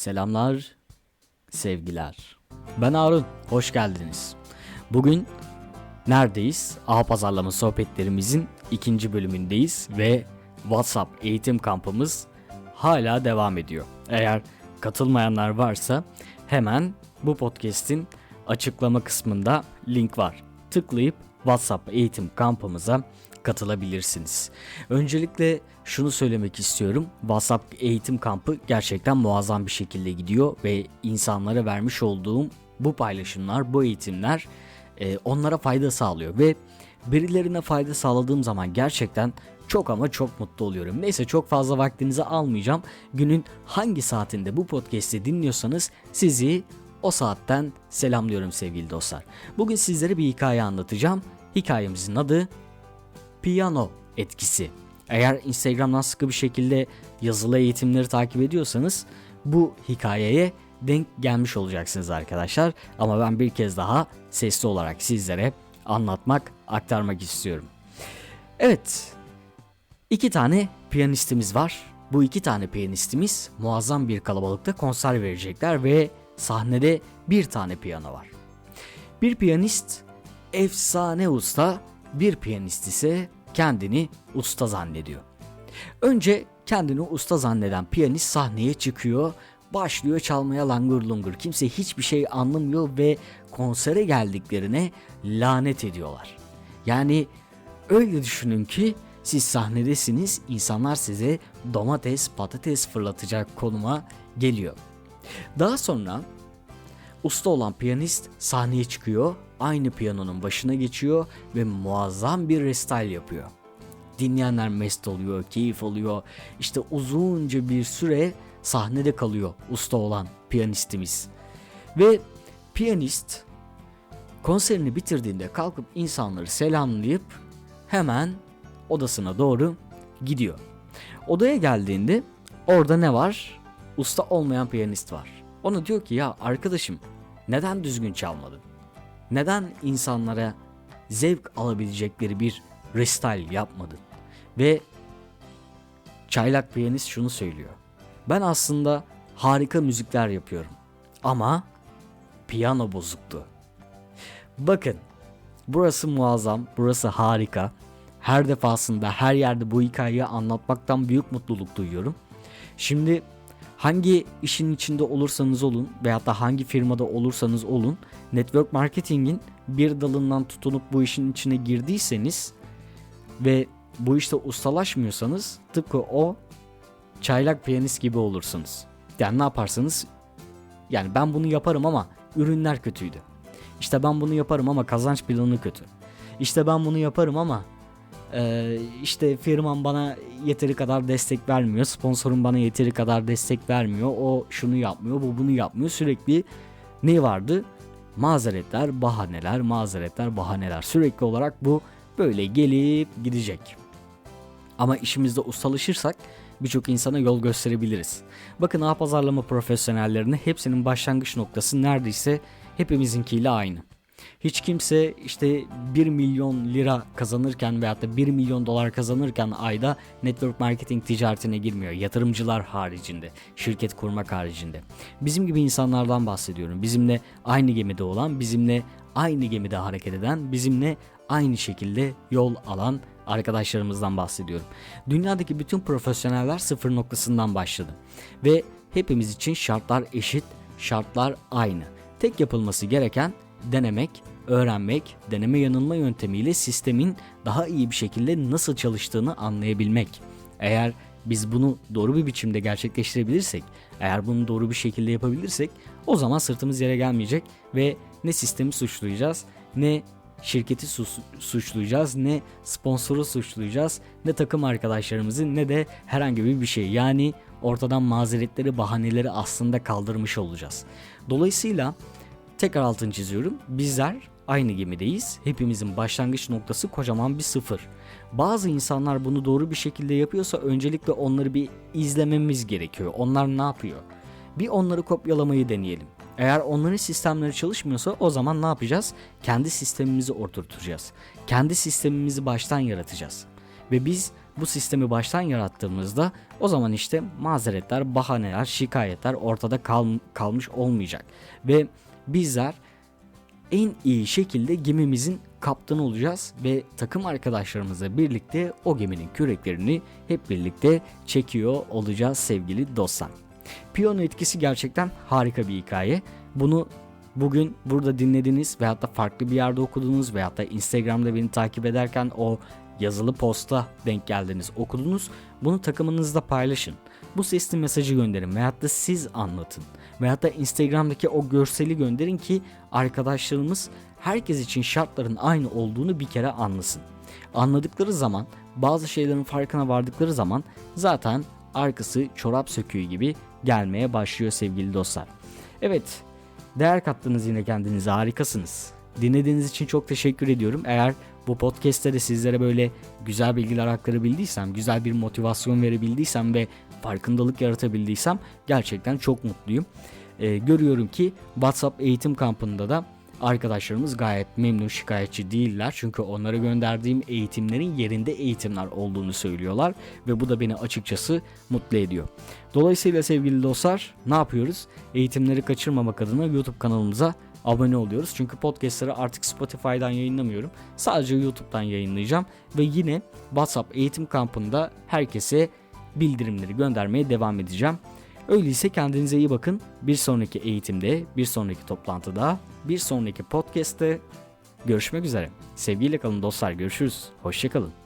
Selamlar, sevgiler. Ben Harun, hoş geldiniz. Bugün neredeyiz? A pazarlama sohbetlerimizin ikinci bölümündeyiz ve WhatsApp eğitim kampımız hala devam ediyor. Eğer katılmayanlar varsa hemen bu podcast'in açıklama kısmında link var. Tıklayıp WhatsApp eğitim kampımıza katılabilirsiniz. Öncelikle şunu söylemek istiyorum. WhatsApp eğitim kampı gerçekten muazzam bir şekilde gidiyor ve insanlara vermiş olduğum bu paylaşımlar, bu eğitimler e, onlara fayda sağlıyor ve birilerine fayda sağladığım zaman gerçekten çok ama çok mutlu oluyorum. Neyse çok fazla vaktinizi almayacağım. Günün hangi saatinde bu podcast'i dinliyorsanız sizi o saatten selamlıyorum sevgili dostlar. Bugün sizlere bir hikaye anlatacağım. Hikayemizin adı Piyano etkisi. Eğer Instagram'dan sıkı bir şekilde yazılı eğitimleri takip ediyorsanız bu hikayeye denk gelmiş olacaksınız arkadaşlar. Ama ben bir kez daha sesli olarak sizlere anlatmak, aktarmak istiyorum. Evet, iki tane piyanistimiz var. Bu iki tane piyanistimiz muazzam bir kalabalıkta konser verecekler ve sahnede bir tane piyano var. Bir piyanist efsane usta, bir piyanist ise kendini usta zannediyor. Önce kendini usta zanneden piyanist sahneye çıkıyor, başlıyor çalmaya langur lungur. Kimse hiçbir şey anlamıyor ve konsere geldiklerine lanet ediyorlar. Yani öyle düşünün ki siz sahnedesiniz, insanlar size domates, patates fırlatacak konuma geliyor. Daha sonra usta olan piyanist sahneye çıkıyor, aynı piyanonun başına geçiyor ve muazzam bir restyle yapıyor. Dinleyenler mest oluyor, keyif alıyor. İşte uzunca bir süre sahnede kalıyor usta olan piyanistimiz. Ve piyanist konserini bitirdiğinde kalkıp insanları selamlayıp hemen odasına doğru gidiyor. Odaya geldiğinde orada ne var? Usta olmayan piyanist var. Ona diyor ki ya arkadaşım neden düzgün çalmadın? Neden insanlara zevk alabilecekleri bir restyle yapmadın? Ve çaylak piyanist şunu söylüyor. Ben aslında harika müzikler yapıyorum. Ama piyano bozuktu. Bakın burası muazzam, burası harika. Her defasında her yerde bu hikayeyi anlatmaktan büyük mutluluk duyuyorum. Şimdi hangi işin içinde olursanız olun veyahut da hangi firmada olursanız olun network marketingin bir dalından tutunup bu işin içine girdiyseniz ve bu işte ustalaşmıyorsanız tıpkı o çaylak piyanist gibi olursunuz. Yani ne yaparsanız yani ben bunu yaparım ama ürünler kötüydü. İşte ben bunu yaparım ama kazanç planı kötü. İşte ben bunu yaparım ama e, işte firmam bana yeteri kadar destek vermiyor. Sponsorum bana yeteri kadar destek vermiyor. O şunu yapmıyor, bu bunu yapmıyor. Sürekli ne vardı? Mazeretler, bahaneler, mazeretler, bahaneler. Sürekli olarak bu böyle gelip gidecek. Ama işimizde ustalaşırsak birçok insana yol gösterebiliriz. Bakın ağ pazarlama profesyonellerine hepsinin başlangıç noktası neredeyse hepimizinkiyle aynı. Hiç kimse işte 1 milyon lira kazanırken veyahut da 1 milyon dolar kazanırken ayda network marketing ticaretine girmiyor. Yatırımcılar haricinde, şirket kurmak haricinde. Bizim gibi insanlardan bahsediyorum. Bizimle aynı gemide olan, bizimle aynı gemide hareket eden, bizimle aynı şekilde yol alan arkadaşlarımızdan bahsediyorum. Dünyadaki bütün profesyoneller sıfır noktasından başladı. Ve hepimiz için şartlar eşit, şartlar aynı. Tek yapılması gereken denemek, öğrenmek, deneme yanılma yöntemiyle sistemin daha iyi bir şekilde nasıl çalıştığını anlayabilmek. Eğer biz bunu doğru bir biçimde gerçekleştirebilirsek, eğer bunu doğru bir şekilde yapabilirsek o zaman sırtımız yere gelmeyecek ve ne sistemi suçlayacağız ne şirketi suçlayacağız ne sponsoru suçlayacağız ne takım arkadaşlarımızı ne de herhangi bir şey. Yani ortadan mazeretleri bahaneleri aslında kaldırmış olacağız. Dolayısıyla tekrar altını çiziyorum. Bizler aynı gemideyiz. Hepimizin başlangıç noktası kocaman bir sıfır. Bazı insanlar bunu doğru bir şekilde yapıyorsa öncelikle onları bir izlememiz gerekiyor. Onlar ne yapıyor? Bir onları kopyalamayı deneyelim. Eğer onların sistemleri çalışmıyorsa o zaman ne yapacağız? Kendi sistemimizi oturtacağız. Kendi sistemimizi baştan yaratacağız. Ve biz bu sistemi baştan yarattığımızda o zaman işte mazeretler, bahaneler, şikayetler ortada kal- kalmış olmayacak. Ve bizler en iyi şekilde gemimizin kaptanı olacağız ve takım arkadaşlarımızla birlikte o geminin küreklerini hep birlikte çekiyor olacağız sevgili dostlar. Piyano etkisi gerçekten harika bir hikaye. Bunu bugün burada dinlediniz veyahut da farklı bir yerde okudunuz veyahut da Instagram'da beni takip ederken o yazılı posta denk geldiniz okudunuz. Bunu takımınızda paylaşın. Bu sesli mesajı gönderin veyahut da siz anlatın. Veyahut da Instagram'daki o görseli gönderin ki arkadaşlarımız herkes için şartların aynı olduğunu bir kere anlasın. Anladıkları zaman bazı şeylerin farkına vardıkları zaman zaten arkası çorap söküğü gibi gelmeye başlıyor sevgili dostlar. Evet değer kattınız yine kendinize harikasınız. Dinlediğiniz için çok teşekkür ediyorum. Eğer bu podcast'te de sizlere böyle güzel bilgiler aktarabildiysem, güzel bir motivasyon verebildiysem ve farkındalık yaratabildiysem gerçekten çok mutluyum. Ee, görüyorum ki WhatsApp eğitim kampında da arkadaşlarımız gayet memnun şikayetçi değiller. Çünkü onlara gönderdiğim eğitimlerin yerinde eğitimler olduğunu söylüyorlar ve bu da beni açıkçası mutlu ediyor. Dolayısıyla sevgili dostlar ne yapıyoruz? Eğitimleri kaçırmamak adına YouTube kanalımıza abone oluyoruz. Çünkü podcastları artık Spotify'dan yayınlamıyorum. Sadece YouTube'dan yayınlayacağım ve yine WhatsApp eğitim kampında herkese bildirimleri göndermeye devam edeceğim. Öyleyse kendinize iyi bakın. Bir sonraki eğitimde, bir sonraki toplantıda, bir sonraki podcast'te görüşmek üzere. Sevgiyle kalın dostlar. Görüşürüz. Hoşçakalın.